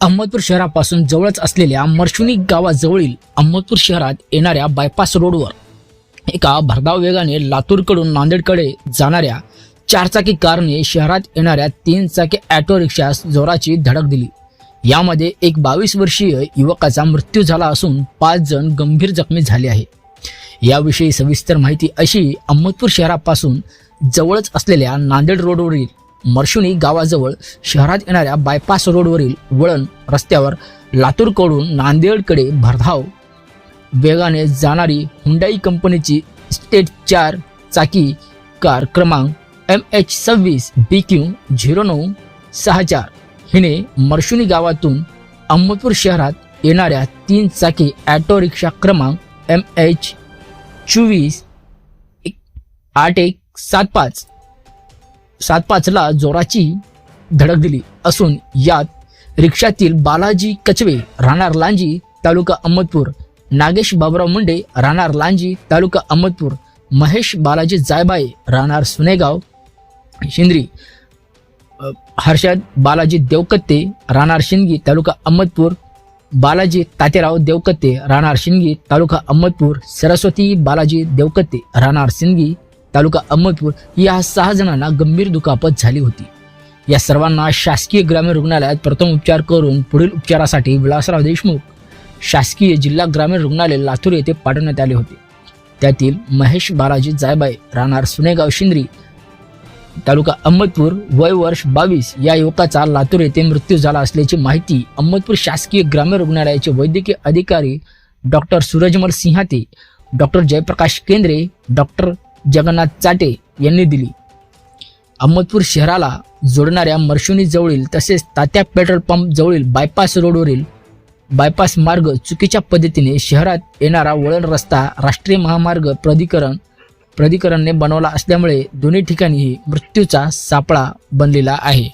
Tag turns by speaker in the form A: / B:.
A: अहमदपूर शहरापासून जवळच असलेल्या मर्शुनी गावाजवळील अहमदपूर शहरात येणाऱ्या बायपास रोडवर एका भरधाव वेगाने लातूरकडून नांदेडकडे जाणाऱ्या चारचाकी कारने शहरात येणाऱ्या तीन चाकी ऑटो रिक्षास जोराची धडक दिली. यामध्ये एक बावीस वर्षीय युवकाचा मृत्यू झाला असून पाच जण गंभीर जखमी झाले आहे याविषयी सविस्तर माहिती अशी अहमदपूर शहरापासून जवळच असलेल्या नांदेड रोडवरील मर्शुनी गावाजवळ शहरात येणाऱ्या बायपास रोडवरील वळण रस्त्यावर लातूरकडून नांदेडकडे भरधाव वेगाने जाणारी हुंडाई कंपनीची स्टेट चार चाकी कार क्रमांक एम एच सव्वीस बी क्यू झिरो नऊ सहा चार. हिने मर्शुनी गावातून अहमदपूर शहरात येणाऱ्या तीन चाकी ॲटो रिक्षा क्रमांक एम एच चोवीस एक- आठ एक सात पाच. सात पाचला जोराची धडक दिली असून यात रिक्षातील बालाजी कचवे राहणार लांजी तालुका अहमदपूर नागेश बाबराव मुंडे राहणार लांजी तालुका अहमदपूर महेश बालाजी जायबाई राहणार सुनेगाव शिंद्री हर्षद बालाजी देवकत्ते राहणार शिंदगी तालुका अहमदपूर बालाजी तातेराव देवकत्ते राहणार शिंदगी तालुका अहमदपूर सरस्वती बालाजी देवकत्ते राहणार सिंदगी तालुका अहमदपूर या सहा जणांना गंभीर दुखापत झाली होती. या सर्वांना शासकीय ग्रामीण रुग्णालयात प्रथम उपचार करून पुढील उपचारासाठी विलासराव देशमुख शासकीय जिल्हा ग्रामीण रुग्णालय लातूर येथे पाठवण्यात आले होते. त्यातील महेश बालाजी जायबाई राहणार सुनेगाव शिंद्री तालुका अहमदपूर वय वर्ष बावीस. या युवकाचा लातूर येथे मृत्यू झाला असल्याची माहिती अहमदपूर शासकीय ग्रामीण रुग्णालयाचे वैद्यकीय अधिकारी doctor Surajmal Sinhate doctor Jayprakash Kendre doctor Jagannath Chate यांनी दिली. अहमदपूर शहराला जोडणाऱ्या मर्शुनी जवळील तसेच तात्या पेट्रोल पंप जवळील बायपास रोडवरील बायपास मार्ग चुकीच्या पद्धतीने शहरात येणारा वळण रस्ता राष्ट्रीय महामार्ग प्राधिकरण प्राधिकरणने बनवला असल्यामुळे दोन्ही ठिकाणीही मृत्यूचा सापळा बनलेला आहे.